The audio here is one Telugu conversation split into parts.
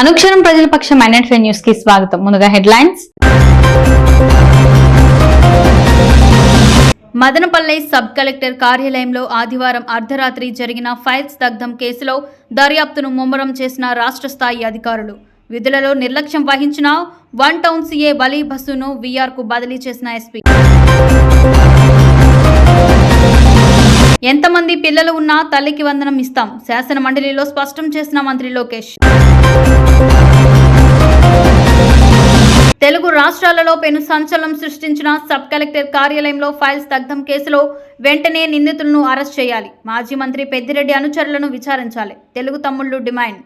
అనుక్షరం ప్రజల పక్షం మైనట్ న్యూస్కి స్వాగతం. ముందుగా హెడ్లైన్స్. మదనపల్లె సబ్ కలెక్టర్ కార్యాలయంలో ఆదివారం అర్ధరాత్రి జరిగిన ఫైల్స్ దగ్ధం కేసులో దర్యాప్తును ముమ్మరం చేసిన రాష్ట్ర స్థాయి అధికారులు. విధులలో నిర్లక్ష్యం వహించిన వన్ టౌన్ సీఏ వలీ బస్సును వీఆర్కు బదిలీ చేసిన ఎస్పీ. ఎంతమంది పిల్లలు ఉన్నా తల్లికి వందనం ఇస్తాం. శాసన మండలిలో స్పష్టం చేసిన మంత్రి లోకేష్. తెలుగు రాష్ట్రాలలో పెను సంచలనం సృష్టించిన సబ్ కలెక్టర్ కార్యాలయంలో ఫైల్స్ దగ్ధం కేసులో వెంటనే నిందితులను అరెస్ట్ చేయాలి. మాజీ మంత్రి పెద్దిరెడ్డి అనుచరులను విచారించాలి. తెలుగు తమ్ముళ్ళు డిమాండ్.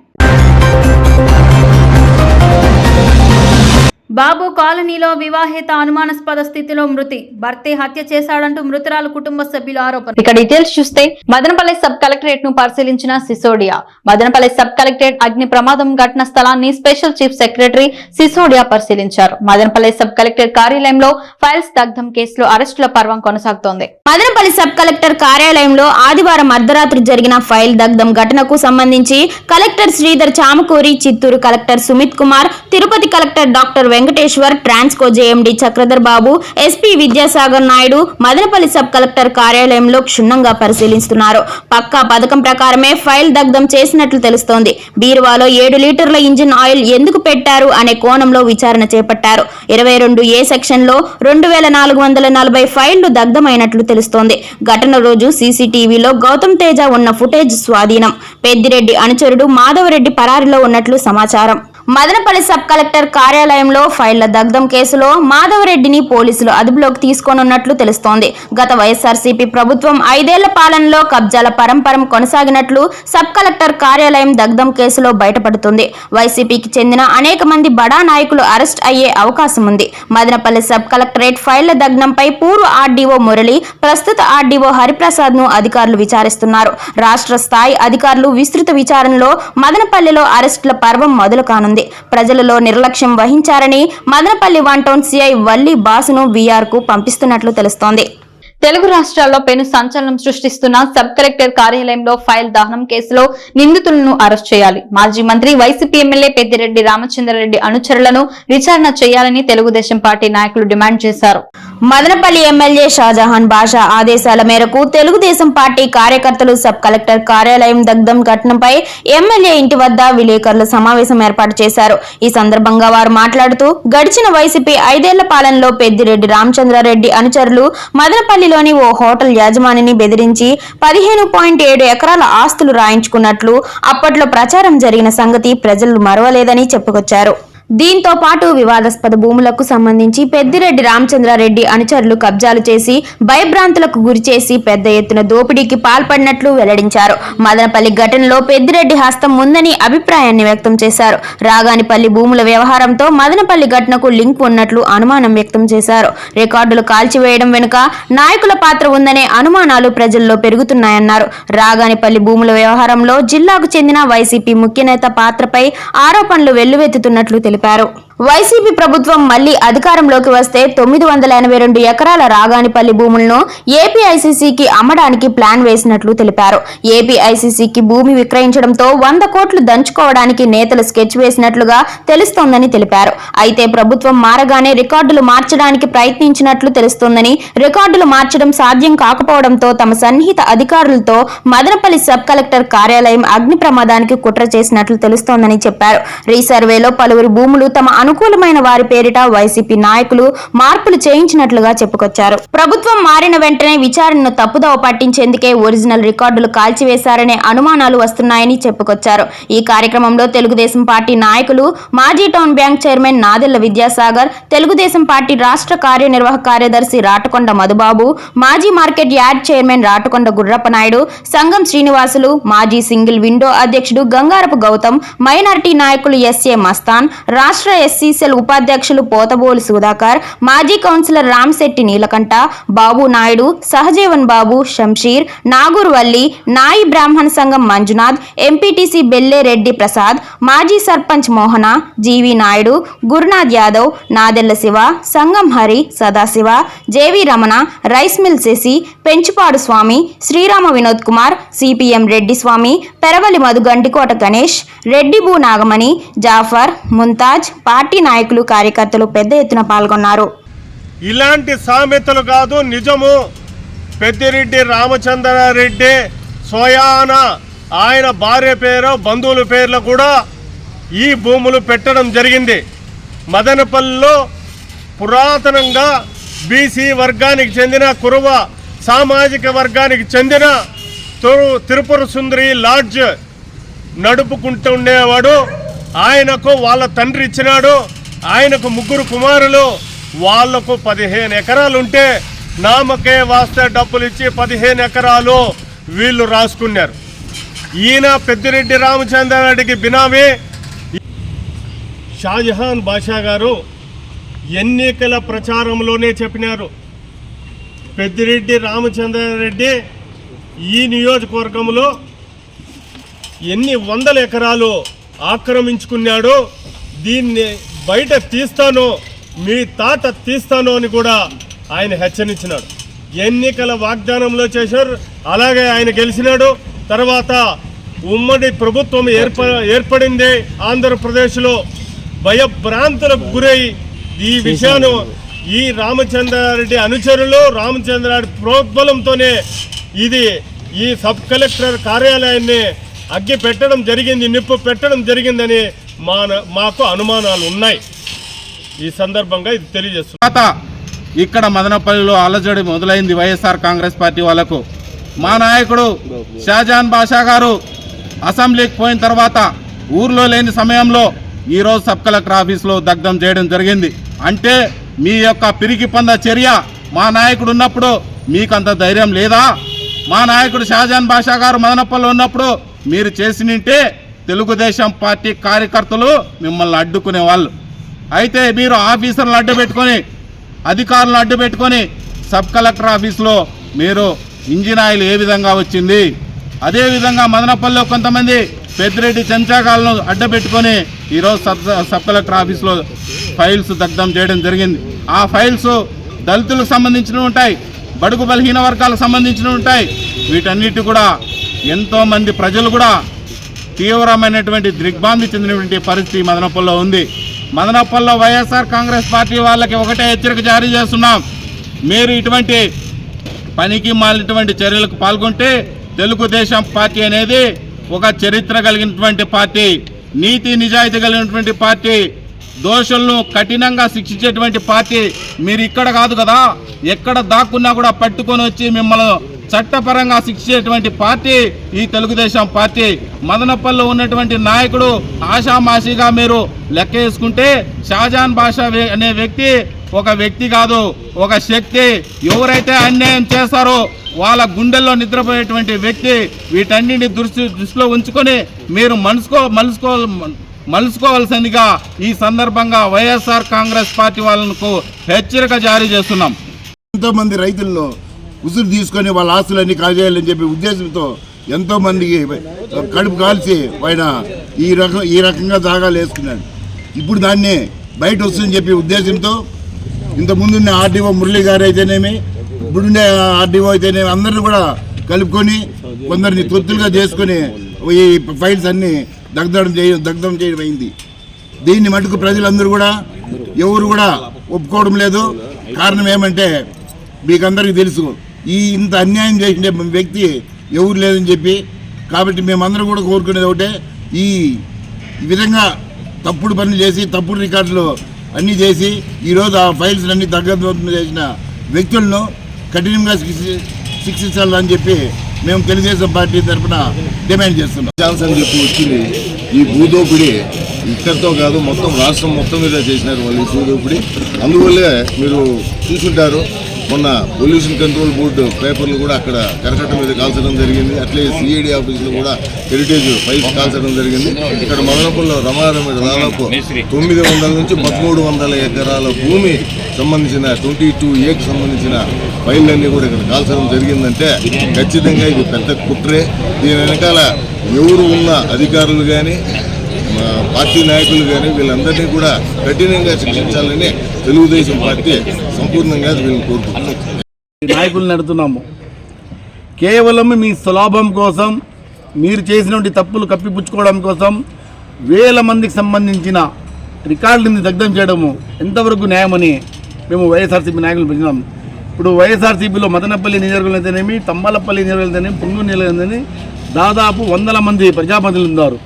బాబు కాలనీలో వివాహిత అనుమానాస్పద స్థితిలో మృతి. భర్తే హత్య చేశాడంటూ మృతురాలు కుటుంబ సభ్యులు ఆరోపణ. ఇక డీటెయిల్స్ చూస్తే మదనపల్లి సబ్ కలెక్టరేట్ను పరిశీలించిన సిసోడియా. మదనపల్లి సబ్ కలెక్టరేట్ అగ్ని ప్రమాదం ఘటన స్థలాన్ని స్పెషల్ చీఫ్ సెక్రటరీ సిసోడియా పరిశీలించారు. మదనపల్లి సబ్ కలెక్టర్ కార్యాలయంలో ఫైల్స్ దగ్ధం కేసులో అరెస్టుల పర్వం కొనసాగుతోంది. మదనపల్లి సబ్ కలెక్టర్ కార్యాలయంలో ఆదివారం అర్ధరాత్రి జరిగిన ఫైల్ దగ్ధం ఘటనకు సంబంధించి collector Sridhar Chamakuri Chittoor collector Sumit Kumar Tirupati collector doctor Venkateshwar Transco JMD Chakradhar Babu SP Vidyasagar Naidu Madanapalle sub collector కార్యాలయంలో క్షుణ్ణంగా పరిశీలిస్తున్నారు. పక్కా పథకం ప్రకారమే ఫైల్ దగ్ధం చేసినట్లు తెలుస్తోంది. బీరువాలో ఏడు లీటర్ల ఇంజిన్ ఆయిల్ ఎందుకు పెట్టారు అనే కోణంలో విచారణ చేపట్టారు. ఇరవై రెండు ఏ సెక్షన్లో రెండు వేల నాలుగు వందల నలభై ఫైళ్ళు దగ్ధమైనట్లు తెలుస్తోంది. ఘటన రోజు సీసీటీవీలో గౌతమ్ తేజ ఉన్న ఫుటేజ్ స్వాధీనం. పెద్దిరెడ్డి అనుచరుడు మాధవరెడ్డి పరారిలో ఉన్నట్లు సమాచారం. మదనపల్లి సబ్ కలెక్టర్ కార్యాలయంలో ఫైళ్ళ దగ్ధం కేసులో మాధవరెడ్డిని పోలీసులు అదుపులోకి తీసుకోనున్నట్లు తెలుస్తోంది. గత వైఎస్ఆర్సీపీ ప్రభుత్వం ఐదేళ్ళ పాలనలో కబ్జాల పరంపరం కొనసాగినట్లు సబ్ కలెక్టర్ కార్యాలయం దగ్ధం కేసులో బయటపడుతుంది. వైసీపీకి చెందిన అనేక మంది బడా నాయకులు అరెస్ట్ అయ్యే అవకాశం ఉంది. మదనపల్లి సబ్ కలెక్టరేట్ ఫైళ్ళ దగ్ధంపై పూర్వ ఆర్డీఓ మురళి ప్రస్తుత ఆర్డీఓ హరిప్రసాద్ను అధికారులు విచారిస్తున్నారు. రాష్ట్ర స్థాయి అధికారులు విస్తృత విచారణలో మదనపల్లిలో అరెస్టుల పర్వం మొదలు కానుంది ప్రజలలో నిర్లక్ష్యం వహించారని Madanapalli one town CI Valli బాసును వీఆర్కు పంపిస్తున్నట్లు తెలుస్తోంది. తెలుగు రాష్ట్రాల్లో పెను సంచలనం సృష్టిస్తున్న సబ్ కలెక్టర్ కార్యాలయంలో ఫైల్ దహనం కేసులో నిందితులను అరెస్ట్ చేయాలి. మాజీ మంత్రి వైసీపీ ఎమ్మెల్యే పెద్దిరెడ్డి రామచంద్రారెడ్డి అనుచరులను విచారణ చేయాలని తెలుగుదేశం పార్టీ నాయకులు డిమాండ్ చేశారు. మదనపల్లి ఎమ్మెల్యే షాజహాన్ బాషా ఆదేశాల మేరకు తెలుగుదేశం పార్టీ కార్యకర్తలు సబ్ కలెక్టర్ కార్యాలయం దగ్ధం ఘటనపై ఎమ్మెల్యే ఇంటి వద్ద విలేకరుల సమావేశం ఏర్పాటు చేశారు. ఈ సందర్భంగా వారు మాట్లాడుతూ గడిచిన వైసీపీ ఐదేళ్ళ పాలనలో పెద్దిరెడ్డి రామచంద్రారెడ్డి అనుచరులు మదనపల్లిలోని ఓ హోటల్ యాజమానిని బెదిరించి పదిహేను పాయింట్ ఏడు ఎకరాల ఆస్తులు రాయించుకున్నట్లు అప్పట్లో ప్రచారం జరిగిన సంగతి ప్రజలు మరవలేదని చెప్పుకొచ్చారు. దీంతో పాటు వివాదాస్పద భూములకు సంబంధించి పెద్దిరెడ్డి రామచంద్రారెడ్డి అనుచరులు కబ్జాలు చేసి భయభ్రాంతులకు గురిచేసి పెద్ద ఎత్తున దోపిడీకి పాల్పడినట్లు వెల్లడించారు. మదనపల్లి ఘటనలో పెద్దిరెడ్డి హస్తం ఉందని అభిప్రాయాన్ని వ్యక్తం చేశారు. రాగానిపల్లి భూముల వ్యవహారంతో మదనపల్లి ఘటనకు లింక్ ఉన్నట్లు అనుమానం వ్యక్తం చేశారు. రికార్డులు కాల్చివేయడం వెనుక నాయకుల పాత్ర ఉందనే అనుమానాలు ప్రజల్లో పెరుగుతున్నాయన్నారు. రాగానిపల్లి భూముల వ్యవహారంలో జిల్లాకు చెందిన వైసీపీ ముఖ్యనేత పాత్రపై ఆరోపణలు వెల్లువెత్తుతున్నట్లు తెలిపారు తెలిపారు వైసీపీ ప్రభుత్వం మళ్ళీ అధికారంలోకి వస్తే తొమ్మిది వందల ఎనభై రెండు ఎకరాల రాగానిపల్లి భూములను ఏపీఐసీసీకి అమ్మడానికి ప్లాన్ వేసినట్లు తెలిపారు. ఏపీఐసీసీకి భూమి విక్రయించడంతో వంద కోట్లు దంచుకోవడానికి నేతలు స్కెచ్ వేసినట్లుగా తెలుస్తోందని తెలిపారు. అయితే ప్రభుత్వం మారగానే రికార్డులు మార్చడానికి ప్రయత్నించినట్లు తెలుస్తోందని రికార్డులు మార్చడం సాధ్యం కాకపోవడంతో తమ సన్నిహిత అధికారులతో మదనపల్లి సబ్ కలెక్టర్ కార్యాలయం అగ్ని ప్రమాదానికి కుట్ర చేసినట్లు తెలుస్తోందని చెప్పారు. రీసర్వేలో పలువురు భూములు తమ అనుకూలమైన వారి పేరిట వైసీపీ నాయకులు మార్పులు చేయించినట్లుగా చెప్పుకొచ్చారు. ప్రభుత్వం మారిన వెంటనే విచారణను తప్పుదోవ పట్టించేందుకే ఒరిజినల్ రికార్డులు కాల్చివేశారనే అనుమానాలు వస్తున్నాయని చెప్పుకొచ్చారు. ఈ కార్యక్రమంలో తెలుగుదేశం పార్టీ నాయకులు మాజీ town bank chairman Nadella Vidyasagar Telugu Desam party రాష్ట్ర కార్యనిర్వాహక కార్యదర్శి రాటకొండ మధుబాబు మాజీ market yard chairman Ratakonda Gurrappa Naidu Sangham Srinivasulu మాజీ సింగిల్ విండో అధ్యక్షుడు గంగారపు గౌతమ్ మైనారిటీ నాయకులు ఎస్ఏ మస్తాన్ రాష్ట్ర ఎస్ ఎస్సీ ఉపాధ్యక్షులు పోతబోలు సుధాకర్ మాజీ కౌన్సిలర్ రామశెట్టి నీలకంఠ బాబు నాయుడు సహజీవన్ బాబు షంషీర్ నాగూర్వల్లి నాయి బ్రాహ్మణ సంఘం మంజునాథ్ ఎంపీటీసీ బెల్లేరెడ్డి ప్రసాద్ మాజీ sarpanch Mohana G V Naidu Gurunath Yadav Nadella Siva Sangam Hari Sadasiva J V Ramana rice mill Sasi Penchupadu Swamy Srirama Vinod Kumar CPM Reddy Swamy Peravali Madhu Gantikota Ganesh రెడ్డిబూ Nagamani Jafar Mumtaz party నాయకులు కార్యకర్తలు పెద్ద ఎత్తున పాల్గొన్నారు. ఇలాంటి సామెతలు కాదు నిజము. పెద్దిరెడ్డి రామచంద్రారెడ్డి సోయాన ఆయన భార్య పేరు బంధువుల పేర్లు కూడా ఈ భూములు పెట్టడం జరిగింది. మదనపల్లిలో పురాతనంగా బీసీ వర్గానికి చెందిన కురువ సామాజిక వర్గానికి చెందిన తిరుపుర సుందరి లాడ్జ్ నడుపుకుంటుండేవాడు ఆయనకు వాళ్ళ తండ్రి ఇచ్చినాడు ఆయనకు ముగ్గురు కుమారులు వాళ్ళకు పదిహేను ఎకరాలు ఉంటే నామకే వాస్తే డబ్బులు ఇచ్చి పదిహేను ఎకరాలు వీళ్ళు రాసుకున్నారు. ఈయన పెద్దిరెడ్డి రామచంద్రారెడ్డికి బినామీ. షాజహాన్ బాషా గారు ఎన్నికల ప్రచారంలోనే చెప్పినారు. పెద్దిరెడ్డి రామచంద్రారెడ్డి ఈ నియోజకవర్గంలో ఎన్ని వందల ఎకరాలు ఆక్రమించుకున్నాడో దీన్ని బయట తీస్తాను మీ తాట తీస్తాను అని కూడా ఆయన హెచ్చరించినాడు. ఎన్నికల వాగ్దానంలో చేశారు అలాగే ఆయన గెలిచినాడు. తర్వాత ఉమ్మడి ప్రభుత్వం ఏర్ప ఏర్పడింది ఆంధ్రప్రదేశ్లో భయభ్రాంతులకు గురై ఈ విషయాన్ని ఈ రామచంద్రారెడ్డి అనుచరులు రామచంద్రారెడ్డి ప్రోద్బలంతోనే ఇది ఈ సబ్ కలెక్టర్ కార్యాలయాన్ని అగ్గి పెట్టడం జరిగింది నిప్పు పెట్టడం జరిగిందని మా మాకు అనుమానాలు ఉన్నాయి. ఈ సందర్భంగా ఇది తెలియజేస్తున్నాం తర్వాత ఇక్కడ మదనపల్లిలో అలజడి మొదలైంది వైఎస్ఆర్ కాంగ్రెస్ పార్టీ వాళ్ళకు. మా నాయకుడు షాజాన్ బాషా గారు అసెంబ్లీకి పోయిన తర్వాత ఊర్లో లేని సమయంలో ఈరోజు సబ్ కలెక్టర్ ఆఫీస్లో దగ్ధం చేయడం జరిగింది. అంటే మీ యొక్క పిరికి పొంద చర్య మా నాయకుడు ఉన్నప్పుడు మీకంత ధైర్యం లేదా? మా నాయకుడు షాజాన్ బాషా గారు మదనపల్లిలో ఉన్నప్పుడు మీరు చేసినింటే తెలుగుదేశం పార్టీ కార్యకర్తలు మిమ్మల్ని అడ్డుకునే వాళ్ళు. అయితే మీరు ఆఫీసర్లు అడ్డు పెట్టుకొని అధికారులను అడ్డు పెట్టుకొని సబ్ కలెక్టర్ ఆఫీస్లో మీరు ఇంజిన్ ఆయిల్ ఏ విధంగా వచ్చింది? అదేవిధంగా మదనపల్లిలో కొంతమంది పెద్దిరెడ్డి చెంచాగాలను అడ్డబెట్టుకొని ఈరోజు సబ్ సబ్ కలెక్టర్ ఆఫీస్లో ఫైల్స్ దగ్ధం చేయడం జరిగింది. ఆ ఫైల్స్ దళితులకు సంబంధించినవి ఉంటాయి బడుగు బలహీన వర్గాలకు సంబంధించినవి ఉంటాయి. వీటన్నిటి కూడా ఎంతోమంది ప్రజలు కూడా తీవ్రమైనటువంటి దిగ్భాంతి చెందినటువంటి పరిస్థితి మదనపల్లిలో ఉంది. మదనపల్లిలో వైఎస్ఆర్ కాంగ్రెస్ పార్టీ వాళ్ళకి ఒకటే హెచ్చరిక జారీ చేస్తున్నాం. మీరు ఇటువంటి పనికి మాలినటువంటి చర్యలకు పాల్గొంటే తెలుగుదేశం పార్టీ అనేది ఒక చరిత్ర కలిగినటువంటి పార్టీ నీతి నిజాయితీ కలిగినటువంటి పార్టీ దోషులను కఠినంగా శిక్షించేటువంటి పార్టీ మీరు ఇక్కడ కాదు కదా. ఎక్కడ దాక్కున్నా కూడా పట్టుకొని వచ్చి మిమ్మల్ని చట్టపరంగా శిక్షించేటువంటి పార్టీ ఈ తెలుగుదేశం పార్టీ. మదనపల్లిలో ఉన్నటువంటి నాయకుడు ఆషామాషిగా మీరు లెక్క వేసుకుంటే షాజాన్ బాషా అనే వ్యక్తి ఒక వ్యక్తి కాదు ఒక శక్తి. ఎవరైతే అన్యాయం చేస్తారో వాళ్ళ గుండెల్లో నిద్రపోయేటువంటి వ్యక్తి. వీటన్నిటిని దృష్టి దృష్టిలో ఉంచుకొని మీరు మనసుకో మలుసుకో మలుసుకోవాల్సిందిగా ఈ సందర్భంగా వైఎస్ఆర్ కాంగ్రెస్ పార్టీ వాళ్ళకు హెచ్చరిక జారీ చేస్తున్నాం. ఎంతోమంది రైతుల్లో ఉసురు తీసుకొని వాళ్ళ ఆస్తులన్నీ కాజేయాలని చెప్పి ఉద్దేశంతో ఎంతో మందికి కడుపు కాల్చి ఆయన ఈ రకం ఈ రకంగా జాగాలు వేసుకున్నాడు ఇప్పుడు దాన్ని బయట వస్తుందని చెప్పి ఉద్దేశంతో ఇంతకుముందున్న ఆర్డీఓ మురళి గారు అయితేనేమి ఇప్పుడుండే ఆర్డీఓ అయితేనేమి అందరిని కూడా కలుపుకొని కొందరిని తొత్తులుగా చేసుకొని ఈ ఫైల్స్ అన్ని దగ్ధం చేయ దగ్ధం చేయడం అయింది. దీన్ని మటుకు ప్రజలందరూ కూడా ఎవరు కూడా ఒప్పుకోవడం లేదు. కారణం ఏమంటే మీకందరికీ తెలుసు ఈ ఇంత అన్యాయం చేసిన వ్యక్తి ఎవరు లేదని చెప్పి కాబట్టి మేమందరం కూడా కోరుకునేది ఒకటే ఈ విధంగా తప్పుడు పనులు చేసి తప్పుడు రికార్డులు అన్నీ చేసి ఈరోజు ఆ ఫైల్స్ అన్ని దగ్గర చేసిన వ్యక్తులను కఠినంగా శిక్షించాలని చెప్పి మేము తెలుగుదేశం పార్టీ తరఫున డిమాండ్ చేస్తున్నాం. ఛాన్స్ అని చెప్పి వచ్చింది. ఈ భూదోపిడి ఇక్కడితో కాదు మొత్తం రాష్ట్రం మొత్తం మీద చేసినారు వాళ్ళు ఈ భూదోపిడి. అందువల్లే మీరు చూసుంటారు మొన్న పొల్యూషన్ కంట్రోల్ బోర్డు పేపర్లు కూడా అక్కడ కరకట్ట మీద కాల్చడం జరిగింది. అట్లే సిఐడి ఆఫీసులో కూడా హెరిటేజ్ ఫైల్స్ కాల్చడం జరిగింది. ఇక్కడ మదనపల్లిలో రమారమి దాదాపు తొమ్మిది వందల నుంచి పదమూడు వందల ఎకరాల భూమి సంబంధించిన ట్వంటీ టూ ఏకి సంబంధించిన ఫైళ్ళన్నీ కూడా ఇక్కడ కాల్చడం జరిగిందంటే ఖచ్చితంగా ఇది పెద్ద కుట్రే. దీని వెనకాల ఎవరు ఉన్న అధికారులు కానీ పార్టీ నాయకులు కానీ వీళ్ళందరినీ కూడా కఠినంగా శిక్షించాలని తెలుగుదేశం పార్టీ సంపూర్ణంగా వీళ్ళని కోరుకుంటున్నాం. నాయకులు నడుతున్నాము. కేవలం మీ సులాభం కోసం మీరు చేసినటువంటి తప్పులు కప్పిపుచ్చుకోవడం కోసం వేల మందికి సంబంధించిన రికార్డులని దగ్ధం చేయడము ఎంతవరకు న్యాయమని మేము వైఎస్ఆర్సీపీ నాయకులు పెంచినాం ఇప్పుడు వైఎస్ఆర్సీపీలో మదనపల్లి నియోజకవర్గం అయితేనేమి తమ్మలపల్లి నియోజకవర్గం అయితేనేమి పుంగు నియోజకవర్గం దాదాపు వందల మంది ప్రజాప్రతినిధులు ఉన్నారు.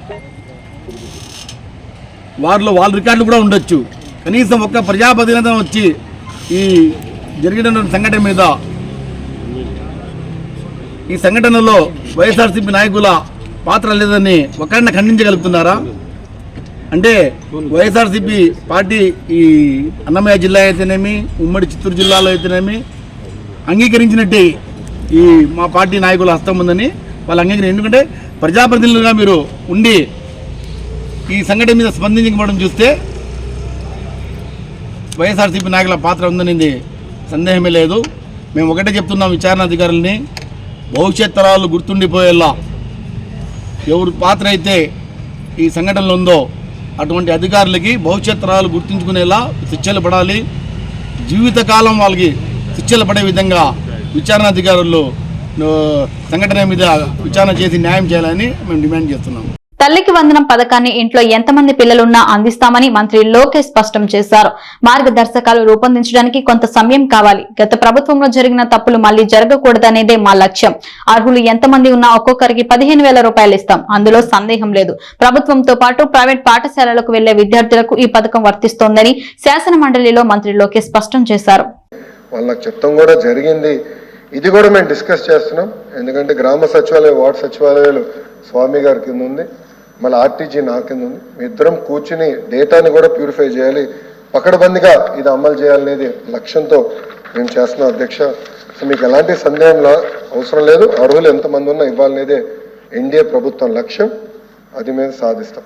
వారిలో వాళ్ళ రికార్డులు కూడా ఉండొచ్చు. కనీసం ఒక్క ప్రజాప్రతినిధి వచ్చి ఈ జరిగిన సంఘటన మీద ఈ సంఘటనలో వైఎస్ఆర్సీపీ నాయకుల పాత్ర లేదని ఒకరిని ఖండించగలుగుతున్నారా? అంటే వైఎస్ఆర్సీపీ పార్టీ ఈ అన్నమయ్య జిల్లా అయితేనేమి ఉమ్మడి చిత్తూరు జిల్లాలో అయితేనేమి అంగీకరించినట్టు ఈ మా పార్టీ నాయకుల హస్తం ఉందని వాళ్ళు అంగీకరించారు ఎందుకంటే ప్రజాప్రతినిధులుగా మీరు ఉండి ఈ సంఘటన మీద స్పందించకపోవడం చూస్తే వైఎస్ఆర్సీపీ నాయకుల పాత్ర ఉందనేది సందేహమే లేదు. మేము ఒకటే చెప్తున్నాం విచారణ అధికారులని భవిష్యత్ తరాలు గుర్తుండిపోయేలా. ఎవరి పాత్ర అయితే ఈ సంఘటనలో ఉందో అటువంటి అధికారులకి భవిష్యత్ తరాలు గుర్తుంచుకునేలా శిక్షలు పడాలి. జీవితకాలం వాళ్ళకి శిక్షలు పడే విధంగా విచారణ అధికారులు సంఘటన మీద విచారణ చేసి న్యాయం చేయాలని మేము డిమాండ్ చేస్తున్నాం. తల్లికి వందనం పథకాన్ని ఇంట్లో ఎంతమంది పిల్లలున్నా అందిస్తామని మంత్రి లోకేష్ స్పష్టం చేశారు. మార్గదర్శకాలు రూపొందించడానికి కొంత సమయం కావాలి. గత ప్రభుత్వంలో జరిగిన తప్పులు మళ్ళీ జరగకూడదనేదే మా లక్ష్యం. అర్హులు ఎంతమంది ఉన్నా ఒక్కొక్కరికి పదిహేను వేల రూపాయలు ఇస్తాం. అందులో సందేహం లేదు. ప్రభుత్వంతో పాటు ప్రైవేట్ పాఠశాలలకు వెళ్ళే విద్యార్థులకు ఈ పథకం వర్తిస్తోందని శాసన మండలిలో మంత్రి లోకేష్ స్పష్టం చేశారు. వాళ్ళకి చెప్తాం కూడా జరిగింది. ఇది కూడా మేము డిస్కస్ చేస్తున్నాం. ఎందుకంటే గ్రామ సచివాలయం వార్డు సచివాలయాలు స్వామి గారి కింద ఉంది. మళ్ళీ ఆర్టీజీ నా కింద ఉంది. మీ ఇద్దరం కూర్చుని డేటాని కూడా ప్యూరిఫై చేయాలి. పకడబందిగా ఇది అమలు చేయాలనేది లక్ష్యంతో మేము చేస్తున్నాం అధ్యక్ష. సో మీకు ఎలాంటి సందేహం లా- అవసరం లేదు. అర్హులు ఎంతమంది ఉన్నా ఇవ్వాలనేదే ఎన్డీఏ ప్రభుత్వం లక్ష్యం. అది మేము సాధిస్తాం.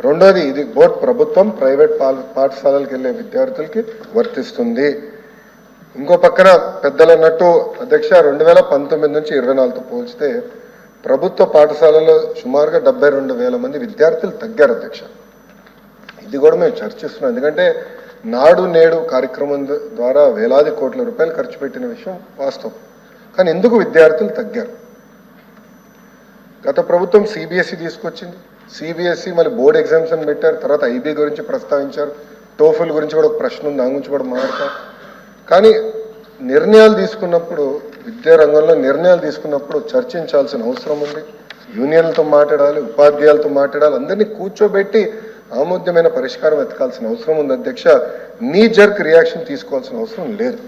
రెండోది ఇది బోర్డ్ ప్రభుత్వం ప్రైవేట్ పాఠశాలలకు వెళ్ళే విద్యార్థులకి వర్తిస్తుంది. ఇంకో పక్కన పెద్దలు అన్నట్టు అధ్యక్ష రెండు వేల పంతొమ్మిది నుంచి ఇరవై నాలుగుతో పోల్చితే ప్రభుత్వ పాఠశాలలో సుమారుగా డెబ్బై రెండు వేల మంది విద్యార్థులు తగ్గారు అధ్యక్ష. ఇది కూడా మేము చర్చిస్తున్నాం. ఎందుకంటే నాడు నేడు కార్యక్రమం ద్వారా వేలాది కోట్ల రూపాయలు ఖర్చు పెట్టిన విషయం వాస్తవం. కానీ ఎందుకు విద్యార్థులు తగ్గారు? గత ప్రభుత్వం సిబిఎస్ఈ తీసుకొచ్చింది. సిబిఎస్ఈ మళ్ళీ బోర్డ్ ఎగ్జామ్స్ అని పెట్టారు. తర్వాత ఐబీ గురించి ప్రస్తావించారు. టోఫుల్ గురించి కూడా ఒక ప్రశ్న ఉంది. దాని గురించి కూడా మాట్లాడతారు కానీ నిర్ణయాలు తీసుకున్నప్పుడు విద్యా రంగంలో నిర్ణయాలు తీసుకున్నప్పుడు చర్చించాల్సిన అవసరం ఉంది. యూనియన్లతో మాట్లాడాలి ఉపాధ్యాయులతో మాట్లాడాలి అందరినీ కూర్చోబెట్టి ఆమోద్యమైన పరిష్కారం వెతకాల్సిన అవసరం ఉంది. అధ్యక్ష నీ జర్క్ రియాక్షన్ తీసుకోవాల్సిన అవసరం లేదు.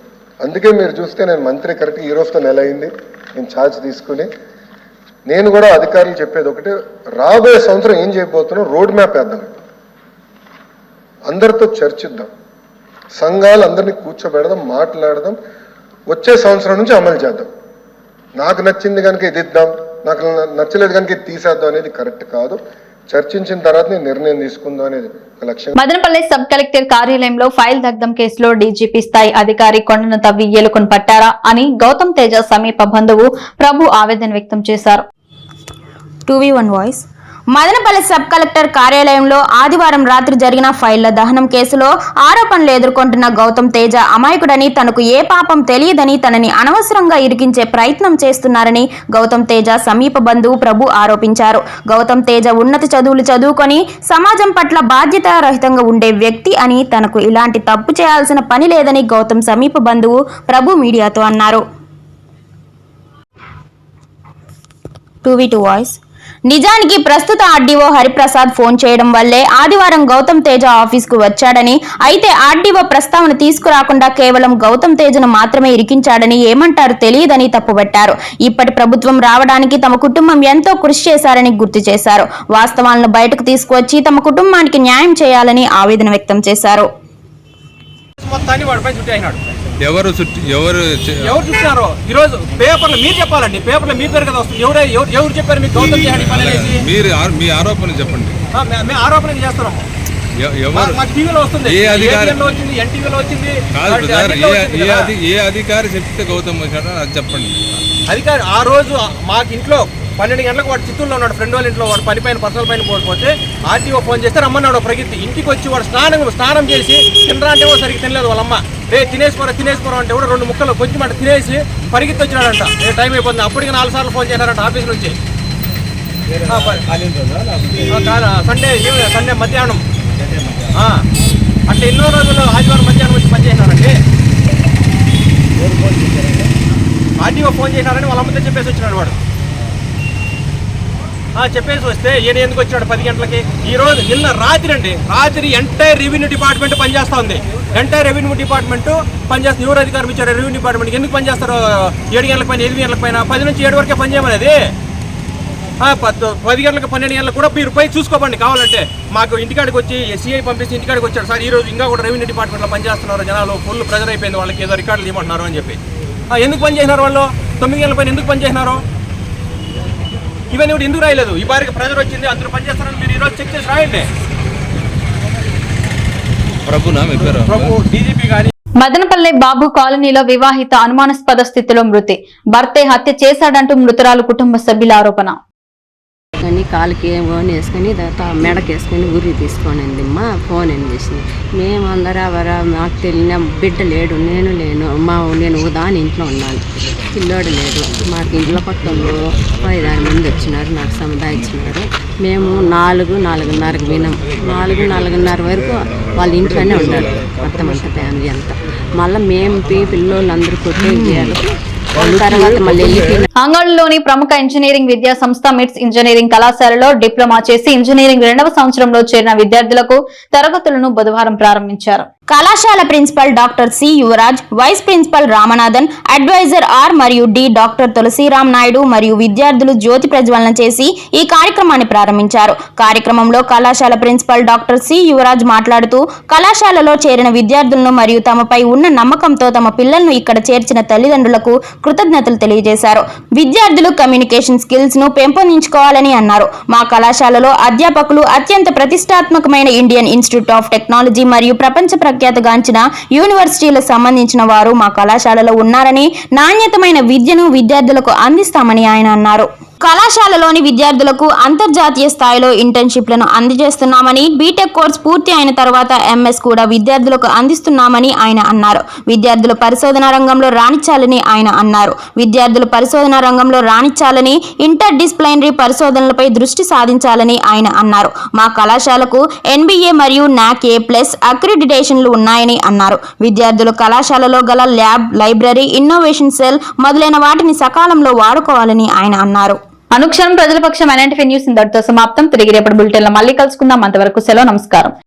అందుకే మీరు చూస్తే నేను మంత్రి కరెక్ట్ ఈ రోజుతో నెల అయింది. నేను ఛార్జ్ తీసుకుని నేను కూడా అధికారులు చెప్పేది ఒకటి రాబోయే సంవత్సరం ఏం చేయబోతున్నాం? రోడ్ మ్యాప్ వేద్దాం. అందరితో చర్చిద్దాం. సంఘాలు అందరినీ కూర్చోబెడదాం మాట్లాడదాం. వచ్చే సంవత్సరం నుంచి అమలు చేద్దాం. నాకు నచ్చింది కనుక ఇది ఇద్దాం నాకు నచ్చలేదు కనుక ఇది తీసేద్దాం అనేది కరెక్ట్ కాదు. చర్చించిన తర్వాత నేను నిర్ణయం తీసుకుందాం అనేది మదనపల్లి సబ్ కలెక్టర్ కార్యాలయంలో ఫైల్ దగ్ధం కేసులో డీజీపీ స్థాయి అధికారి కొండను తవ్వి ఏలుకొని పట్టారా అని గౌతమ్ తేజ సమీప బంధువు ప్రభు ఆవేదన వ్యక్తం చేశారు. Two V one voice. Madanapalle sub collector కార్యాలయంలో ఆదివారం రాత్రి జరిగిన ఫైళ్ళ దహనం కేసులో ఆరోపణలు ఎదుర్కొంటున్న గౌతమ్ తేజ అమాయకుడని తనకు ఏ పాపం తెలియదని తనని అనవసరంగా ఇరికించే ప్రయత్నం చేస్తున్నారని గౌతమ్ తేజ సమీప బంధువు ప్రభు ఆరోపించారు. గౌతమ్ తేజ ఉన్నత చదువులు చదువుకొని సమాజం పట్ల బాధ్యతారహితంగా ఉండే వ్యక్తి అని తనకు ఇలాంటి తప్పు చేయాల్సిన పని లేదని గౌతమ్ సమీప బంధువు ప్రభు మీడియాతో అన్నారు. Two V two voice. నిజానికి ప్రస్తుత ఆర్డీఓ హరిప్రసాద్ ఫోన్ చేయడం వల్లే ఆదివారం గౌతమ్ తేజ ఆఫీస్కు వచ్చాడని అయితే ఆర్డీఓ ప్రస్తావన తీసుకురాకుండా కేవలం గౌతమ్ తేజను మాత్రమే ఇరికించాడని ఏమంటారు తెలియదని తప్పుబట్టారు. ఇప్పటి ప్రభుత్వం రావడానికి తమ కుటుంబం ఎంతో కృషి చేశారని గుర్తు చేశారు. వాస్తవాలను బయటకు తీసుకువచ్చి తమ కుటుంబానికి న్యాయం చేయాలని ఆవేదన వ్యక్తం చేశారు. మొత్తాన్ని వాడిపై ఎవరు చుట్టూ ఎవరు ఎవరు చూసినారో ఈ రోజు పేపర్లు మీరు చెప్పాలండి. పేపర్లో మీ పేరు కదా వస్తుంది. ఎవరే ఎవరు చెప్పారు? మీకు గౌతమ్ చేయండి పని మీరు మీ ఆరోపణ చెప్పండి. మేము ఆరోపణ చేస్తున్నాం. ఏ అధికారి- ఏ చెప్తే గౌతమ్ వచ్చాడో అది చెప్పండి. అధికారి ఆ రోజు మాకు ఇంట్లో పన్నెండు గంటలకు వాడు చిత్తూరులో ఉన్నాడు ఫ్రెండ్ వాళ్ళ ఇంట్లో వాడు పని పైన పర్సనల్ పైన పోకపోతే ఆర్టీఓ ఫోన్ చేస్తే రమ్మన్నాడు ప్రగతి ఇంటికి వచ్చి వాడు స్నానం స్నానం చేసి తినరా అంటే కూడా సరిగ్గా తినలేదు వాళ్ళమ్మ రే తినేసుకోరా తినేసుకోరా అంటే కూడా రెండు ముక్కలు కొంచెం మాట తినేసి పరిగెత్తి వచ్చినాడంట. ఏ టైం అయిపోతుంది అప్పటికి నాలుగు సార్లు ఫోన్ చేశారంట ఆఫీస్ నుంచి. సండే సండే మధ్యాహ్నం. అంటే ఎన్నో రోజులు ఆదివారం మధ్యాహ్నం వచ్చి పనిచేసినారండి ఆర్టీఓ ఫోన్ చేశారని వాళ్ళ అమ్మతో చెప్పేసి వచ్చినాడు వాడు. చెప్పేసి వస్తే ఈయన ఎందుకు వచ్చాడు పది గంటలకి? ఈ రోజు నిన్న రాత్రి అండి రాత్రి ఎంటైర్ రెవెన్యూ డిపార్ట్మెంట్ పనిచేస్తా ఉంది. ఎంటైర్ రెవెన్యూ డిపార్ట్మెంట్ పనిచేస్తుంది. ఎవరు అధికారం ఇచ్చారు? రెవెన్యూ డిపార్ట్మెంట్ ఎందుకు పనిచేస్తారు? ఏడు గంటల పైన ఎనిమిది గంటల పైన? పది నుంచి ఏడు వరకే పని చేయమనేది? పది గంటలకు పన్నెండు గంటలకు కూడా మీరు పోయి చూసుకోమండి కావాలంటే మాకు ఇంటికాడికి వచ్చి ఎస్సీఐ పంపిస్తే ఇంటికాడికి వచ్చారు సార్ ఈ రోజు ఇంకా కూడా రెవెన్యూ డిపార్ట్మెంట్లో పనిచేస్తున్నారు జనాలు. ఫుల్ ప్రెజర్ అయిపోయింది. వాళ్ళకి ఏదో రికార్డులు ఇవ్వమంటున్నారు అని చెప్పి. ఎందుకు పని చేసినారు వాళ్ళు? తొమ్మిది గంటల పైన ఎందుకు పని చేసినారు? ఇవన్నీ కూడా ఎందుకు రాయలేదు? ఈ బారికి ప్రెజర్ వచ్చింది అందరూ పని చేస్తారని మీరు ఈరోజు చెక్ చేసి రాయండి. ప్రభునా మీ పేరు? ప్రభు డీజీపీ కానీ మదనపల్లె బాబు కాలనీలో వివాహిత అనుమానాస్పద స్థితిలో మృతి. భర్తే హత్య చేశాడంటూ మృతురాలు కుటుంబ సభ్యుల ఆరోపణ. కానీ కాలుకి ఫోన్ వేసుకొని తర్వాత మెడకి వేసుకొని ఉరి తీసుకొనింది మా ఫోన్ ఏం చేసింది? మేము అందరూ ఎవరా నాకు తెలియని బిడ్డ లేడు నేను లేను మా నేను ఉదాని ఇంట్లో ఉన్నాను. పిల్లోడు లేడు మాకు ఇంట్లో పక్కన ఐదారు మంది వచ్చినారు నాకు సముదాయించినారు మేము నాలుగు నాలుగున్నరకు వినాం నాలుగు నాలుగున్నర వరకు వాళ్ళ ఇంట్లోనే ఉన్నారు మొత్తం అంత ఫ్యామిలీ అంతా. మళ్ళీ మేము పి- పిల్లోళ్ళు అందరూ కొట్టేది అంగళంలోని ప్రముఖ ఇంజనీరింగ్ విద్యా సంస్థ మిట్స్ ఇంజనీరింగ్ కళాశాలలో డిప్లొమా చేసి ఇంజనీరింగ్ రెండవ సంవత్సరంలో చేరిన విద్యార్థులకు తరగతులను బుధవారం ప్రారంభించారు. కళాశాల principal doctor C Yuvaraj vice principal Ramanathan advisor R మరియు డి డాక్టర్ తులసిరామ్ నాయుడు మరియు విద్యార్థులు జ్యోతి ప్రజ్వలన చేసి ఈ కార్యక్రమాన్ని ప్రారంభించారు. కార్యక్రమంలో కళాశాల ప్రిన్సిపల్ డాక్టర్ సి యువరాజ్ మాట్లాడుతూ కళాశాలలో చేరిన విద్యార్థులను మరియు తమపై ఉన్న నమ్మకంతో తమ పిల్లలను ఇక్కడ చేర్చిన తల్లిదండ్రులకు కృతజ్ఞతలు తెలియజేశారు. విద్యార్థులు కమ్యూనికేషన్ స్కిల్స్ను పెంపొందించుకోవాలని అన్నారు. మా కళాశాలలో అధ్యాపకులు అత్యంత ప్రతిష్టాత్మకమైన ఇండియన్ ఇన్స్టిట్యూట్ ఆఫ్ టెక్నాలజీ మరియు ప్రపంచ ప్రఖ్యాతగాంచిన యూనివర్సిటీలకు సంబంధించిన వారు మా కళాశాలలో ఉన్నారని నాణ్యతమైన విద్యను విద్యార్థులకు అందిస్తామని ఆయన అన్నారు. కళాశాలలోని విద్యార్థులకు అంతర్జాతీయ స్థాయిలో ఇంటర్న్షిప్లను అందజేస్తున్నామని బీటెక్ కోర్స్ పూర్తి అయిన తర్వాత ఎంఎస్ కూడా విద్యార్థులకు అందిస్తున్నామని ఆయన అన్నారు. విద్యార్థులు పరిశోధన రంగంలో రాణించాలని ఆయన అన్నారు. విద్యార్థులు పరిశోధన రంగంలో రాణించాలని ఇంటర్ డిసిప్లైనరీ పరిశోధనలపై దృష్టి సాధించాలని ఆయన అన్నారు. మా కళాశాలకు ఎన్బిఏ మరియు నాక్ ఏ ప్లస్ అక్రిడిటేషన్లు ఉన్నాయని అన్నారు. విద్యార్థులు కళాశాలలో గల ల్యాబ్ లైబ్రరీ ఇన్నోవేషన్ సెల్ మొదలైన వాటిని సకాలంలో వాడుకోవాలని ఆయన అన్నారు. అనుక్షణం ప్రజల పక్షం ఎన్ఎన్టీవీ న్యూస్ ఇంతటితో సమాప్తం. తిరిగి రేపటి బులెటిన్ మళ్ళీ కలుసుకుందాం. అంతవరకు సెలవు నమస్కారం.